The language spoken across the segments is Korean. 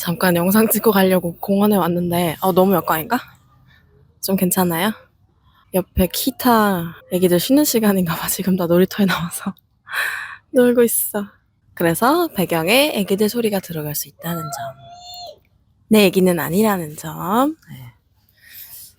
잠깐 영상 찍고 가려고 공원에 왔는데 어, 너무 역광인가? 좀 괜찮아요? 옆에 키타 애기들 쉬는 시간인가 봐 지금 다 놀이터에 나와서 놀고 있어 그래서 배경에 애기들 소리가 들어갈 수 있다는 점. 내 애기는 아니라는 점. 네.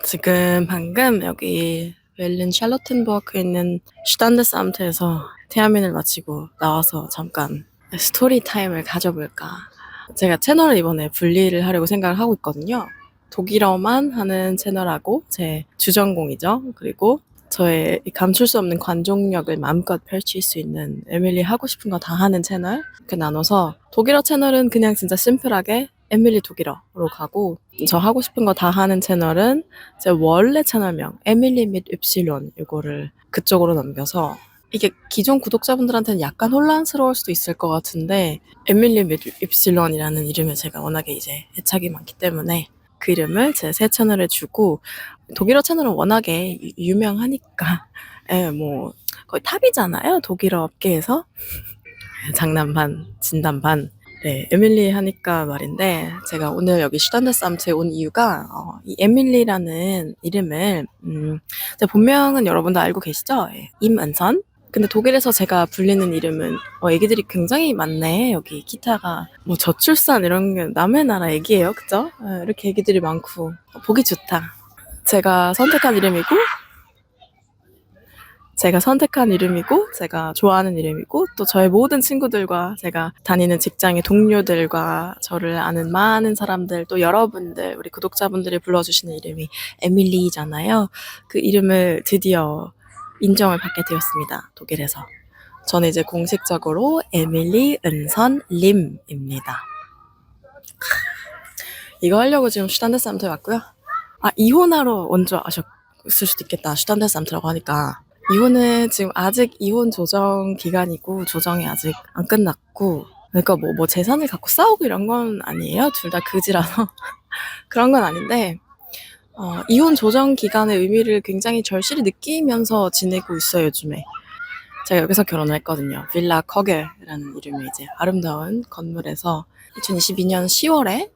지금 방금 여기 웰린 샬로텐버그에 있는 슈탄드스암트에서 태아민을 마치고 나와서 잠깐 스토리 타임을 가져볼까. 제가 채널을 이번에 분리를 하려고 생각을 하고 있거든요. 독일어만 하는 채널하고 제 주전공이죠. 그리고 저의 이 감출 수 없는 관종력을 마음껏 펼칠 수 있는 에밀리 하고 싶은 거 다 하는 채널 이렇게 나눠서 독일어 채널은 그냥 진짜 심플하게 에밀리 독일어로 가고 저 하고 싶은 거 다 하는 채널은 제 원래 채널명 에밀리 및 윕실론 이거를 그쪽으로 넘겨서 이게 기존 구독자분들한테는 약간 혼란스러울 수도 있을 것 같은데 에밀리 및 윕실론이라는 이름에 제가 워낙에 이제 애착이 많기 때문에 그 이름을 제 새 채널에 주고 독일어 채널은 워낙에 유- 유명하니까 예, 뭐 거의 탑이잖아요 독일어 업계에서 장난 반 진담 반 네, 에밀리 하니까 말인데 제가 오늘 여기 슈탄데스 암트에 온 이유가 어, 이 에밀리라는 이름을 음, 제 본명은 여러분도 알고 계시죠? 예, 임은선. 근데 독일에서 제가 불리는 이름은 어, 애기들이 굉장히 많네. 여기 기타가 뭐 저출산 이런 게 남의 나라 애기예요, 그죠? 예, 이렇게 애기들이 많고 어, 보기 좋다. 제가 선택한 이름이고 제가 선택한 이름이고 제가 좋아하는 이름이고 또 저의 모든 친구들과 제가 다니는 직장의 동료들과 저를 아는 많은 사람들 또 여러분들 우리 구독자분들이 불러주시는 이름이 에밀리잖아요. 그 이름을 드디어 인정을 받게 되었습니다. 독일에서. 저는 이제 공식적으로 에밀리 은선 림입니다. 이거 하려고 지금 슈탄데스 암트에 왔고요. 아 이혼하러 온 줄 아셨을 수도 있겠다. 슈탄데스 암트라고 하니까. 이혼은 지금 아직 이혼 조정 기간이고 조정이 아직 안 끝났고 그러니까 뭐, 뭐 재산을 갖고 싸우고 이런 건 아니에요. 둘 다 그지라서 그런 건 아닌데 어, 이혼 조정 기간의 의미를 굉장히 절실히 느끼면서 지내고 있어요 요즘에. 제가 여기서 결혼을 했거든요. 빌라 커겔이라는 이름의 이제 아름다운 건물에서 2022년 10월에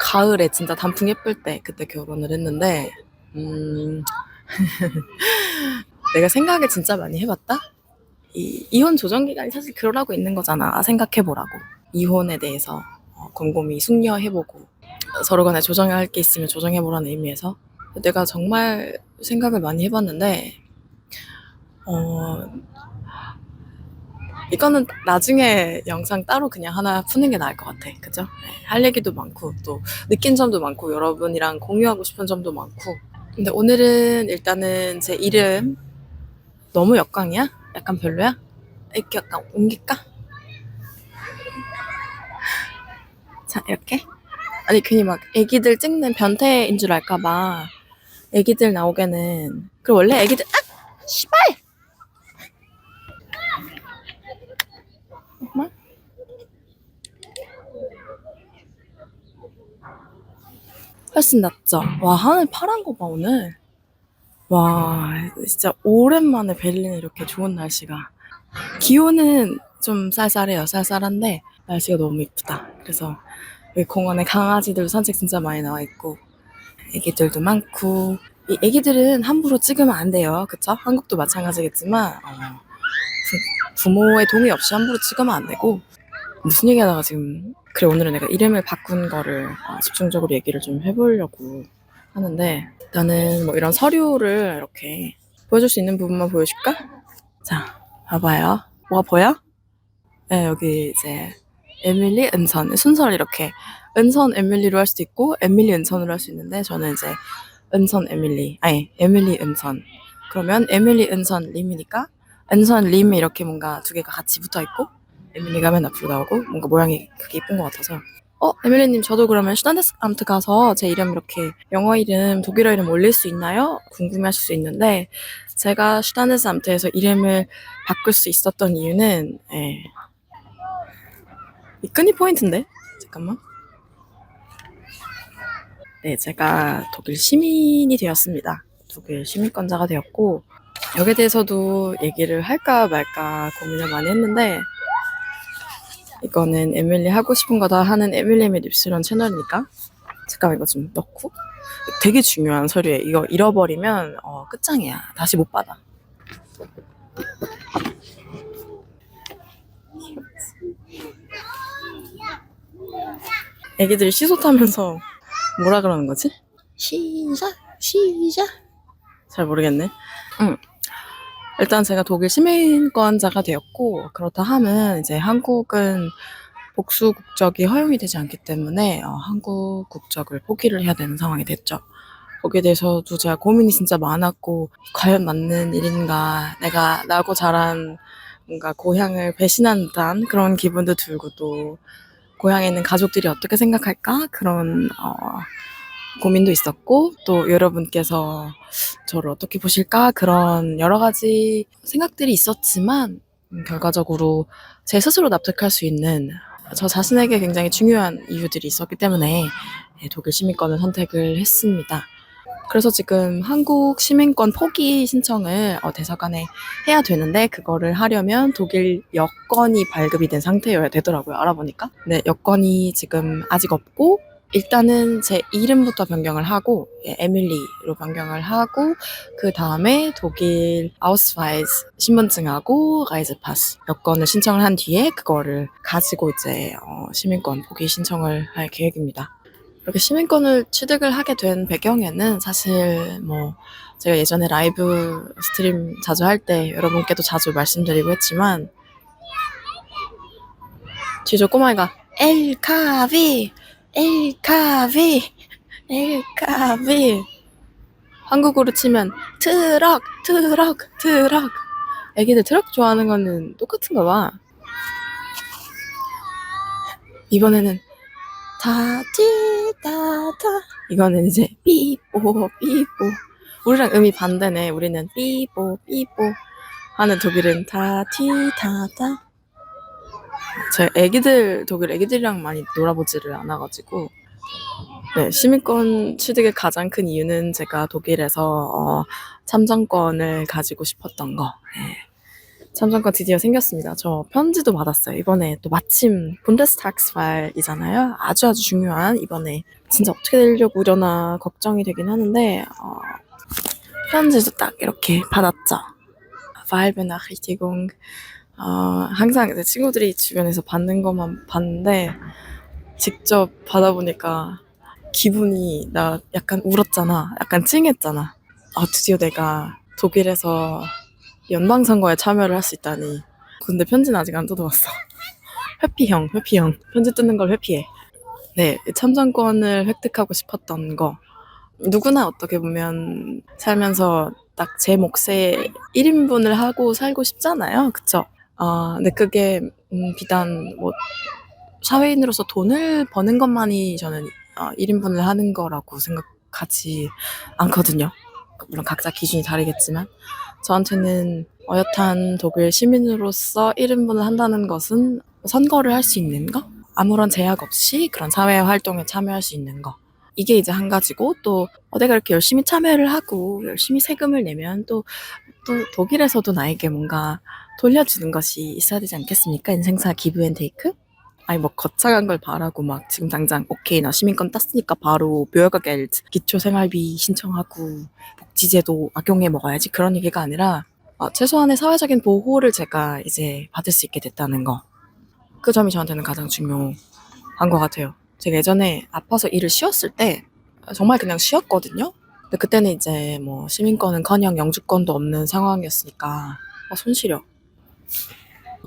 가을에 진짜 단풍 예쁠 때 그때 결혼을 했는데 음, 내가 생각을 진짜 많이 해봤다? 이, 이혼 조정 기간이 사실 그러라고 있는 거잖아. 생각해보라고. 이혼에 대해서 어, 곰곰이 숙려해보고 어, 서로 간에 조정해야 할 게 있으면 조정해보라는 의미에서 내가 정말 생각을 많이 해봤는데 어, 이거는 나중에 영상 따로 그냥 하나 푸는 게 나을 것 같아. 그죠? 네, 할 얘기도 많고 또 느낀 점도 많고 여러분이랑 공유하고 싶은 점도 많고 근데 오늘은 일단은 제 이름 너무 역광이야? 약간 별로야? 이렇게 약간 옮길까? 자 이렇게 아니 괜히 막 애기들 찍는 변태인 줄 알까봐 애기들 나오게는 그리고 원래 애기들 아! 씨발! 엄마? 훨씬 낫죠? 와 하늘 파란 거 봐 오늘 와 진짜 오랜만에 베를린에 이렇게 좋은 날씨가 기온은 좀 쌀쌀해요 쌀쌀한데 날씨가 너무 이쁘다 그래서 여기 공원에 강아지들 산책 진짜 많이 나와 있고 애기들도 많고 이 애기들은 함부로 찍으면 안 돼요 그쵸? 한국도 마찬가지겠지만 어, 부, 부모의 동의 없이 함부로 찍으면 안 되고 무슨 얘기하다가 지금 그래 오늘은 내가 이름을 바꾼 거를 어, 집중적으로 얘기를 좀 해보려고 하는데 나는 뭐 이런 서류를 이렇게 보여줄 수 있는 부분만 보여줄까? 자 봐봐요 뭐가 보여? 네 여기 이제 에밀리 은선 순서를 이렇게 은선 에밀리로 할 수도 있고 에밀리 은선으로 할 수 있는데 저는 이제 은선 에밀리 아니 에밀리 은선 그러면 에밀리 은선 림이니까 은선 림이 이렇게 뭔가 두 개가 같이 붙어 있고 에밀리가 맨 앞으로 나오고 뭔가 모양이 그게 이쁜 것 같아서 어 에밀리님 저도 그러면 슈탄데스암트 가서 제 이름 이렇게 영어 이름 독일어 이름 올릴 수 있나요? 궁금해하실 수 있는데 제가 슈탄데스암트에서 이름을 바꿀 수 있었던 이유는 예. 이 끈이 포인트인데? 잠깐만. 네 제가 독일 시민이 되었습니다. 독일 시민권자가 되었고 여기에 대해서도 얘기를 할까 말까 고민을 많이 했는데 이거는 에밀리 하고 싶은 거다 하는 에밀리 의 입술원 채널이니까 잠깐만 이거 좀 넣고. 되게 중요한 서류에 이거 잃어버리면 어, 끝장이야. 다시 못 받아 애기들이 시소 타면서 뭐라 그러는 거지? 시작 시작 잘 모르겠네 응. 일단 제가 독일 시민권자가 되었고 그렇다 하면 이제 한국은 복수 국적이 허용이 되지 않기 때문에 어, 한국 국적을 포기를 해야 되는 상황이 됐죠. 거기에 대해서도 제가 고민이 진짜 많았고 과연 맞는 일인가 내가 나고 자란 뭔가 고향을 배신한 듯한 그런 기분도 들고 또 고향에 있는 가족들이 어떻게 생각할까 그런 어, 고민도 있었고 또 여러분께서 저를 어떻게 보실까 그런 여러 가지 생각들이 있었지만 음, 결과적으로 제 스스로 납득할 수 있는 저 자신에게 굉장히 중요한 이유들이 있었기 때문에 예, 독일 시민권을 선택을 했습니다. 그래서 지금 한국 시민권 포기 신청을 어, 대사관에 해야 되는데 그거를 하려면 독일 여권이 발급이 된 상태여야 되더라고요. 알아보니까. 네, 여권이 지금 아직 없고 일단은 제 이름부터 변경을 하고 예, 에밀리로 변경을 하고 그 다음에 독일 아우스바이즈 신분증하고 라이즈파스 여권을 신청을 한 뒤에 그거를 가지고 이제 어, 시민권 포기 신청을 할 계획입니다. 이렇게 시민권을 취득을 하게 된 배경에는 사실 뭐 제가 예전에 라이브 스트림 자주 할 때 여러분께도 자주 말씀드리고 했지만 뒤저 꼬마이가 엘카비 엘카비 엘카비. 한국어로 치면 트럭 트럭 트럭. 애기들 트럭 좋아하는 거는 똑같은가 봐. 이번에는 다티다다 이거는 이제 삐뽀 삐뽀. 우리랑 음이 반대네. 우리는 삐뽀 삐뽀. 하는 독일은 다티다다 제 애기들 독일 애기들이랑 많이 놀아보지를 않아가지고. 네 시민권 취득의 가장 큰 이유는 제가 독일에서 어, 참정권을 가지고 싶었던 거. 네. 참정권 드디어 생겼습니다. 저 편지도 받았어요. 이번에 또 마침 분데스탁스발이잖아요. 아주 아주 중요한 이번에 진짜 어떻게 되려고 이러나 걱정이 되긴 하는데 어, 편지도 딱 이렇게 받았죠. Wahlbenachrichtigung 어, 항상 제 친구들이 주변에서 받는 것만 봤는데 직접 받아보니까 기분이 나 약간 울었잖아. 약간 찡했잖아. 아 드디어 내가 독일에서 연방선거에 참여를 할 수 있다니. 근데 편지는 아직 안 뜯어봤어. 회피형, 회피형. 편지 뜯는 걸 회피해. 네, 참정권을 획득하고 싶었던 거. 누구나 어떻게 보면 살면서 딱 제 몫에 1인분을 하고 살고 싶잖아요. 그쵸? 아, 근데 그게, 음, 비단 뭐, 사회인으로서 돈을 버는 것만이 저는 어, 1인분을 하는 거라고 생각하지 않거든요. 물론 각자 기준이 다르겠지만. 저한테는 어엿한 독일 시민으로서 1인분을 한다는 것은 선거를 할 수 있는 거? 아무런 제약 없이 그런 사회 활동에 참여할 수 있는 거. 이게 이제 한 가지고 또 어, 내가 이렇게 열심히 참여를 하고 열심히 세금을 내면 또, 또 독일에서도 나에게 뭔가 돌려주는 것이 있어야 되지 않겠습니까? 인생사 기브 앤 테이크? 아니 뭐 거창한 걸 바라고 막 지금 당장 오케이 나 시민권 땄으니까 바로 묘여가겔 기초생활비 신청하고 복지제도 악용해 먹어야지 그런 얘기가 아니라 어, 최소한의 사회적인 보호를 제가 이제 받을 수 있게 됐다는 거. 그 점이 저한테는 가장 중요한 것 같아요. 제가 예전에 아파서 일을 쉬었을 때 정말 그냥 쉬었거든요. 근데 그때는 이제 뭐 시민권은커녕 영주권도 없는 상황이었으니까 어, 손 시려.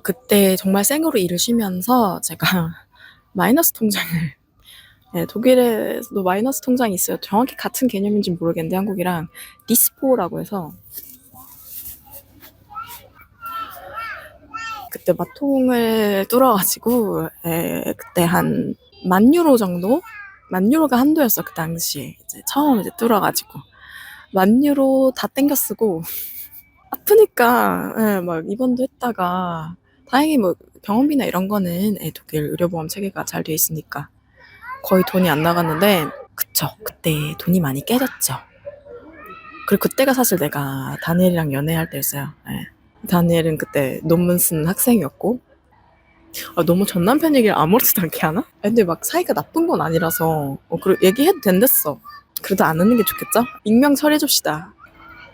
그때 정말 생으로 일을 쉬면서 제가 마이너스 통장을 네, 독일에도 마이너스 통장이 있어요. 정확히 같은 개념인지 모르겠는데 한국이랑 디스포라고 해서 그때 마통을 뚫어가지고 에, 그때 한 만 유로 정도? 만 유로가 한도였어 그 당시에. 이제 처음 이제 뚫어가지고. 만 유로 다 땡겨 쓰고. 아프니까 예, 막 입원도 했다가 다행히 뭐 병원비나 이런 거는 예, 독일 의료보험 체계가 잘 돼 있으니까 거의 돈이 안 나갔는데 그쵸 그때 돈이 많이 깨졌죠 그리고 그때가 사실 내가 다니엘이랑 연애할 때였어요 예. 다니엘은 그때 논문 쓴 학생이었고 아, 너무 전 남편 얘기를 아무렇지도 않게 하나? 아, 근데 막 사이가 나쁜 건 아니라서 어, 그래, 얘기해도 된댔어. 그래도 안 하는 게 좋겠죠? 익명 처리해줍시다.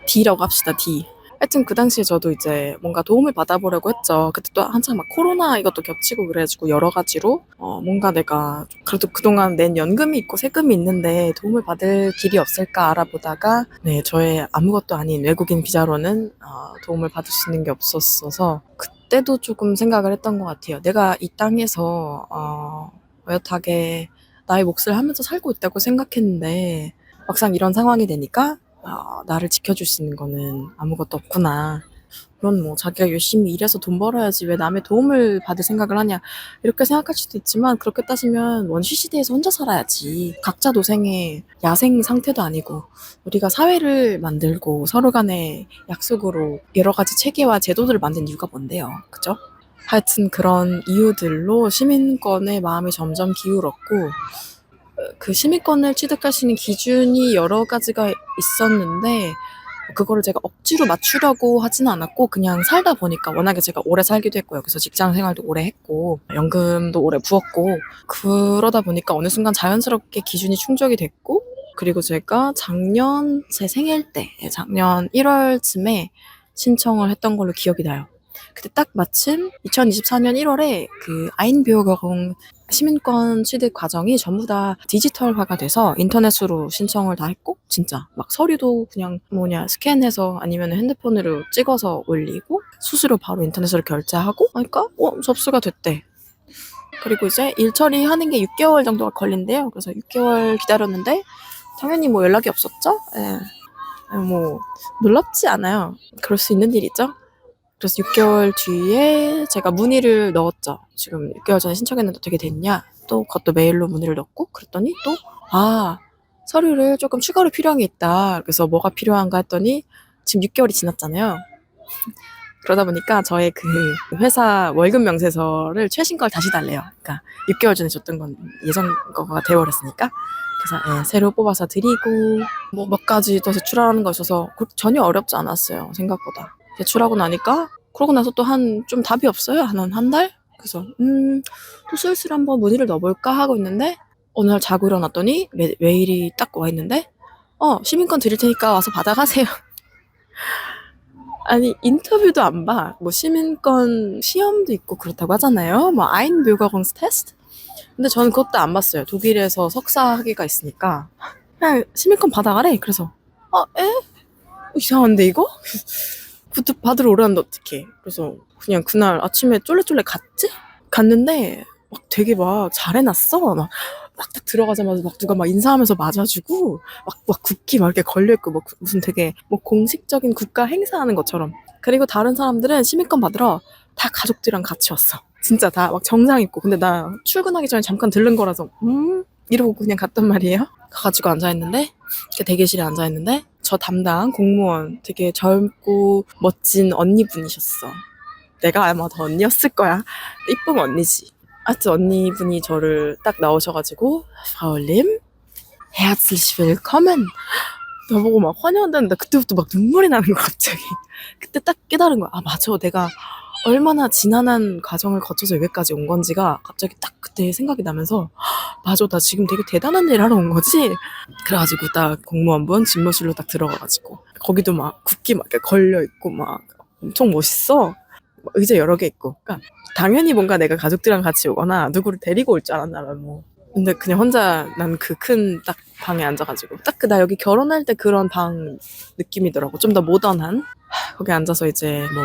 D라고 합시다, D. 하여튼 그 당시에 저도 이제 뭔가 도움을 받아보려고 했죠. 그때 또 한창 막 코로나 이것도 겹치고 그래가지고 여러 가지로 어, 뭔가 내가 좀 그래도 그동안 낸 연금이 있고 세금이 있는데 도움을 받을 길이 없을까 알아보다가 네 저의 아무것도 아닌 외국인 비자로는 어, 도움을 받을 수 있는 게 없었어서 그때도 조금 생각을 했던 것 같아요. 내가 이 땅에서 어, 어엿하게 나의 몫을 하면서 살고 있다고 생각했는데 막상 이런 상황이 되니까 아, 나를 지켜줄 수 있는 거는 아무것도 없구나. 그런 뭐 자기가 열심히 일해서 돈 벌어야지 왜 남의 도움을 받을 생각을 하냐 이렇게 생각할 수도 있지만 그렇게 따지면 원시 시대에서 혼자 살아야지 각자 도생의 야생 상태도 아니고 우리가 사회를 만들고 서로 간의 약속으로 여러 가지 체계와 제도들을 만든 이유가 뭔데요 그죠? 하여튼 그런 이유들로 시민권의 마음이 점점 기울었고 그 시민권을 취득할 수 있는 기준이 여러 가지가 있었는데 그거를 제가 억지로 맞추려고 하지는 않았고 그냥 살다 보니까 워낙에 제가 오래 살기도 했고 여기서 직장 생활도 오래 했고 연금도 오래 부었고 그러다 보니까 어느 순간 자연스럽게 기준이 충족이 됐고 그리고 제가 작년 제 생일 때 작년 1월쯤에 신청을 했던 걸로 기억이 나요. 그때 딱 마침 2024년 1월에 그 아인비오가공 시민권 취득 과정이 전부 다 디지털화가 돼서 인터넷으로 신청을 다 했고 진짜 막 서류도 그냥 뭐냐 스캔해서 아니면 핸드폰으로 찍어서 올리고 수수료 바로 인터넷으로 결제하고 하니까 어 접수가 됐대. 그리고 이제 일 처리하는 게 6개월 정도가 걸린대요. 그래서 6개월 기다렸는데 당연히 뭐 연락이 없었죠. 예. 뭐 놀랍지 않아요. 그럴 수 있는 일이죠. 그래서 6개월 뒤에 제가 문의를 넣었죠. 지금 6개월 전에 신청했는데 어떻게 됐냐? 또 그것도 메일로 문의를 넣고 그랬더니 또 아, 서류를 조금 추가로 필요한 게 있다. 그래서 뭐가 필요한가 했더니 지금 6개월이 지났잖아요. 그러다 보니까 저의 그 회사 월급 명세서를 최신 걸 다시 달래요. 그러니까 6개월 전에 줬던 건 예전 거가 돼버렸으니까. 그래서 예, 새로 뽑아서 드리고 뭐 몇 가지 더 제출하는 거 있어서 그- 전혀 어렵지 않았어요. 생각보다. 제출하고 나니까 그러고 나서 또 한 좀 답이 없어요. 한한 달? 그래서 음, 또 슬슬 한번 문의를 넣어볼까 하고 있는데 어느 날 자고 일어났더니 메, 메일이 딱 와 있는데 어 시민권 드릴 테니까 와서 받아가세요. 아니 인터뷰도 안 봐. 뭐 시민권 시험도 있고 그렇다고 하잖아요. 뭐 아인 뷰가공스 테스트. 근데 저는 그것도 안 봤어요. 독일에서 석사 학위가 있으니까 그냥 시민권 받아가래. 그래서 아 에? 이상한데 이거? 그때 받으러 오라는데 어떡해. 그래서 그냥 그날 아침에 쫄래쫄래 갔지? 갔는데 막 되게 막 잘해놨어. 막 막 딱 들어가자마자 막 누가 막 인사하면서 맞아주고 막, 막 국기 막 이렇게 걸려있고 뭐 그- 무슨 되게 뭐 공식적인 국가 행사하는 것처럼 그리고 다른 사람들은 시민권 받으러 다 가족들이랑 같이 왔어 진짜 다 막 정장 입고 근데 나 출근하기 전에 잠깐 들른 거라서 음 이러고 그냥 갔단 말이에요 가가지고 앉아있는데 대기실에 앉아 있는데 저 담당 공무원 되게 젊고 멋진 언니분이셨어. 내가 아마 더 언니였을 거야. 이쁜 언니지. 하여튼 언니분이 저를 딱 나오셔가지고 파울림 herzlich willkommen 나보고 막 환영한다는데 그때부터 막 눈물이 나는 거 갑자기 그때 딱 깨달은 거야 아 맞아. 내가 얼마나 지난한 과정을 거쳐서 여기까지 온 건지가 갑자기 딱 그때 생각이 나면서 맞아. 나 지금 되게 대단한 일 하러 온 거지? 그래가지고 딱 공무원분 집무실로 딱 들어가가지고 거기도 막 국기 막 걸려있고 막 엄청 멋있어. 막 의자 여러 개 있고. 그러니까 당연히 뭔가 내가 가족들이랑 같이 오거나 누구를 데리고 올 줄 알았나 뭐. 근데 그냥 혼자 난 그 큰 딱 방에 앉아가지고 딱 그 나 여기 결혼할 때 그런 방 느낌이더라고. 좀 더 모던한. 하, 거기 앉아서 이제 뭐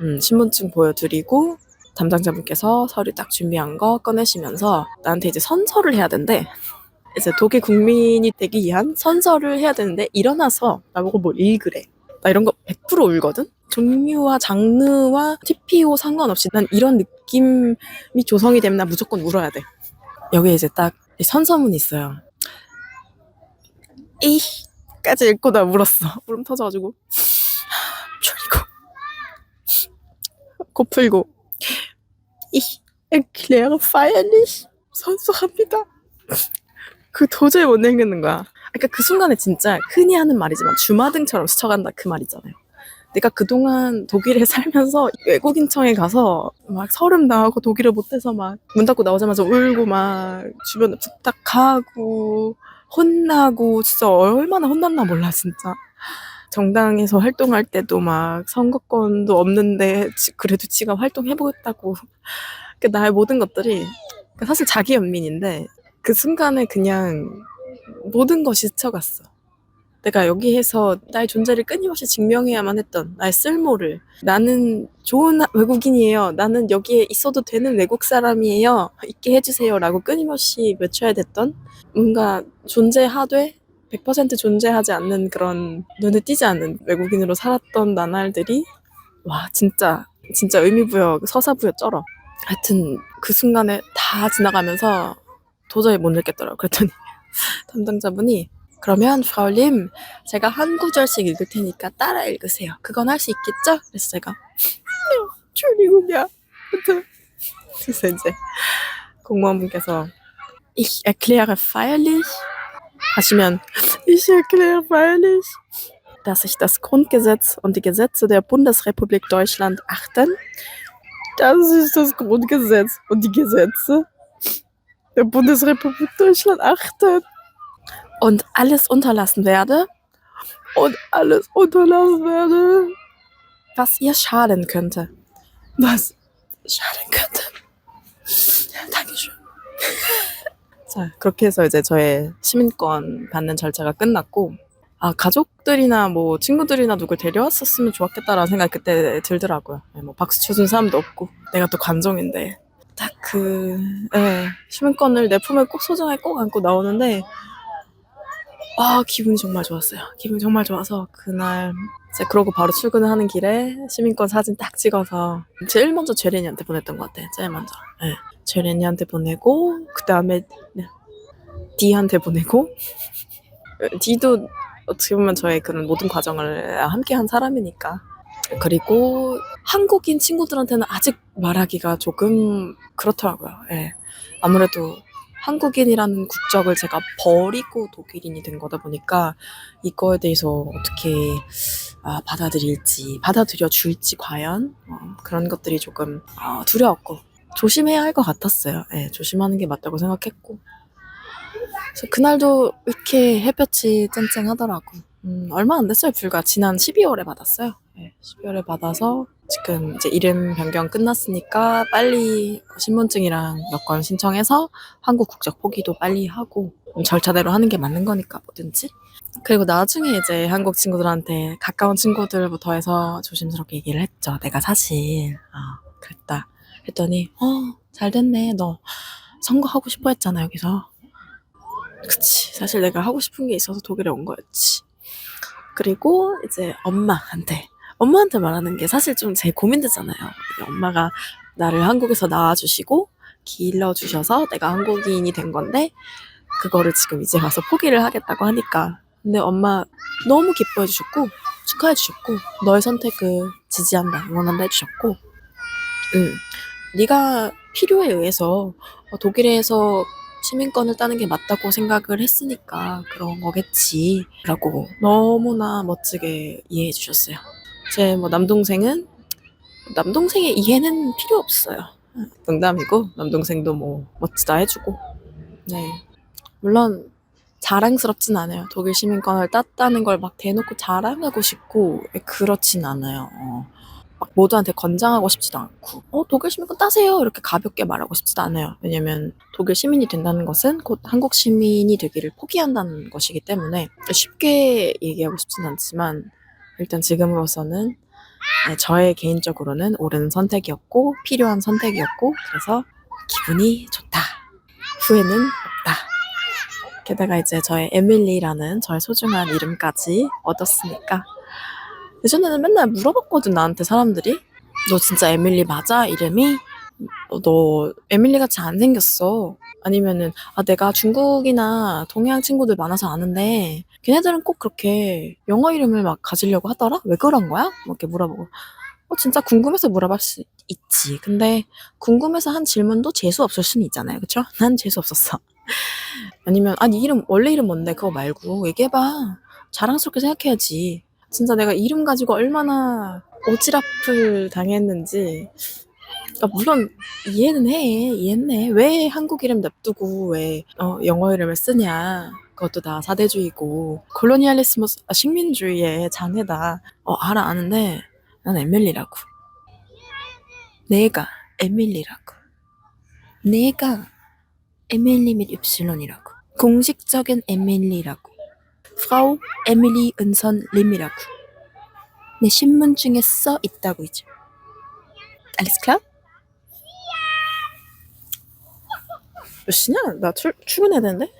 음, 신분증 보여드리고 담당자분께서 서류 딱 준비한 거 꺼내시면서 나한테 이제 선서를 해야 된대. 이제 독일 국민이 되기 위한 선서를 해야 되는데 일어나서 나보고 뭘 읽으래. 나 이런 거 100% 울거든? 종류와 장르와 TPO 상관없이 난 이런 느낌이 조성이 되면 나 무조건 울어야 돼. 여기 이제 딱이 선서문이 있어요. 이 까지 읽고 나 울었어. 울음 터져가지고. 졸리고 코 풀고 이 erkläre feierlich 선서합니다. 그 도저히 못 읽는 거야. 그러니까 그 순간에 진짜 흔히 하는 말이지만 주마등처럼 스쳐간다 그말 있잖아요. 내가 그동안 독일에 살면서 외국인청에 가서 막 서름 나하고 독일을 못해서 막 문 닫고 나오자마자 울고 막 주변에 부탁하고 혼나고 진짜 얼마나 혼났나 몰라 진짜. 정당에서 활동할 때도 막 선거권도 없는데 지- 그래도 지가 활동해보겠다고 그 나의 모든 것들이 사실 자기 연민인데 그 순간에 그냥 모든 것이 스쳐갔어. 내가 여기에서 나의 존재를 끊임없이 증명해야만 했던 나의 쓸모를 나는 좋은 외국인이에요. 나는 여기에 있어도 되는 외국 사람이에요. 있게 해주세요라고 끊임없이 외쳐야 됐던 뭔가 존재하되 100% 존재하지 않는 그런 눈에 띄지 않는 외국인으로 살았던 나날들이 와 진짜 진짜 의미부여 서사부여 쩔어. 하여튼 그 순간에 다 지나가면서 도저히 못 읽겠더라고. 그랬더니 담당자분이 그러면 프라울림 제가 한 구절씩 읽을 테니까 따라 읽으세요. 그건 할 수 있겠죠? 그래서 제가 줄이고냐. 그래서 이제 공무원분께서 Ich erkläre feierlich 하시면 Ich erkläre feierlich dass ich das Grundgesetz und die Gesetze der Bundesrepublik Deutschland achten. Das ist das Grundgesetz und die Gesetze der Bundesrepublik Deutschland achten. Und alles unterlassen werde. Und alles unterlassen werde, was ihr schaden könnte. Was schaden könnte. Dankeschön. 자, 그렇게 해서 이제 저의 시민권 받는 절차가 끝났고, 아, 가족들이나 뭐 친구들이나 누굴 데려왔었으면 좋았겠다라는 생각이 그때 들더라고요. 네, 뭐 박수 쳐준 사람도 없고, 내가 또 관종인데. 딱 그, 예, 시민권을 내 품에 꼭 소중하게 꼭 안고 나오는데, 아, 기분이 정말 좋았어요. 기분이 정말 좋아서 그날 이제 그러고 바로 출근을 하는 길에 시민권 사진 딱 찍어서 제일 먼저 제레니한테 보냈던 것 같아. 제일 먼저. 네. 제레니한테 보내고 그 다음에 디한테 보내고 디도 어떻게 보면 저의 그런 모든 과정을 함께 한 사람이니까 그리고 한국인 친구들한테는 아직 말하기가 조금 그렇더라고요. 예. 아무래도 한국인이라는 국적을 제가 버리고 독일인이 된 거다 보니까 이거에 대해서 어떻게 아, 받아들일지, 받아들여 줄지 과연 어, 그런 것들이 조금 어, 두려웠고 조심해야 할 것 같았어요. 예, 조심하는 게 맞다고 생각했고 그래서 그날도 이렇게 햇볕이 쨍쨍하더라고. 음, 얼마 안 됐어요. 불과 지난 12월에 받았어요. 예, 12월에 받아서 지금 이제 이름 변경 끝났으니까 빨리 신분증이랑 여권 신청해서 한국 국적 포기도 빨리 하고 음, 절차대로 하는 게 맞는 거니까 뭐든지. 그리고 나중에 이제 한국 친구들한테 가까운 친구들부터 해서 조심스럽게 얘기를 했죠. 내가 사실 아 그랬다 했더니 어 잘 됐네. 너 선거하고 싶어 했잖아 여기서. 그치. 사실 내가 하고 싶은 게 있어서 독일에 온 거였지. 그리고 이제 엄마한테 엄마한테 말하는 게 사실 좀 제 고민되잖아요. 엄마가 나를 한국에서 낳아주시고 길러주셔서 내가 한국인이 된 건데 그거를 지금 이제 와서 포기를 하겠다고 하니까 근데 엄마 너무 기뻐해 주셨고 축하해 주셨고 너의 선택을 지지한다 응원한다 해주셨고 응. 네가 필요에 의해서 어, 독일에서 시민권을 따는 게 맞다고 생각을 했으니까 그런 거겠지. 라고 너무나 멋지게 이해해 주셨어요. 제 뭐 남동생은 남동생의 이해는 필요 없어요. 응, 농담이고 남동생도 뭐 멋지다 해주고. 네. 물론 자랑스럽진 않아요. 독일 시민권을 땄다는 걸 막 대놓고 자랑하고 싶고 그렇진 않아요. 어. 막 모두한테 권장하고 싶지도 않고 어 독일 시민권 따세요 이렇게 가볍게 말하고 싶지도 않아요. 왜냐면 독일 시민이 된다는 것은 곧 한국 시민이 되기를 포기한다는 것이기 때문에 쉽게 얘기하고 싶진 않지만 일단 지금으로서는 네, 저의 개인적으로는 옳은 선택이었고 필요한 선택이었고 그래서 기분이 좋다. 후회는. 게다가 이제 저의 에밀리라는 저의 소중한 이름까지 얻었으니까. 예전에는 맨날 물어봤거든 나한테 사람들이 너 진짜 에밀리 맞아? 이름이? 어, 너 에밀리 같이 안 생겼어. 아니면은 아 내가 중국이나 동양 친구들 많아서 아는데 걔네들은 꼭 그렇게 영어 이름을 막 가지려고 하더라? 왜 그런 거야? 뭐 이렇게 물어보고. 어 진짜 궁금해서 물어볼 수 있지. 근데 궁금해서 한 질문도 재수 없을 수는 있잖아요. 그쵸? 난 재수 없었어 아니면 아네 이름 원래 이름 뭔데 그거 말고 얘기해봐 자랑스럽게 생각해야지 진짜 내가 이름 가지고 얼마나 오지랖을 당했는지. 아, 물론 이해는 해. 이해했네. 왜 한국 이름 냅두고 왜 어, 영어 이름을 쓰냐. 그것도 다 사대주의고 콜로니알리스모스 아, 식민주의의 장애다. 어 알아 아는데 난 에밀리라고. 내가 에밀리라고. 내가 에밀리 및 입실론이라고. 공식적인 에밀리라고. 프라우 에밀리 은선 림이라고. 내 신분증에 써 있다고 이제. 알리스 클럽? 몇 시냐? 나 출, 출근해야 되는데?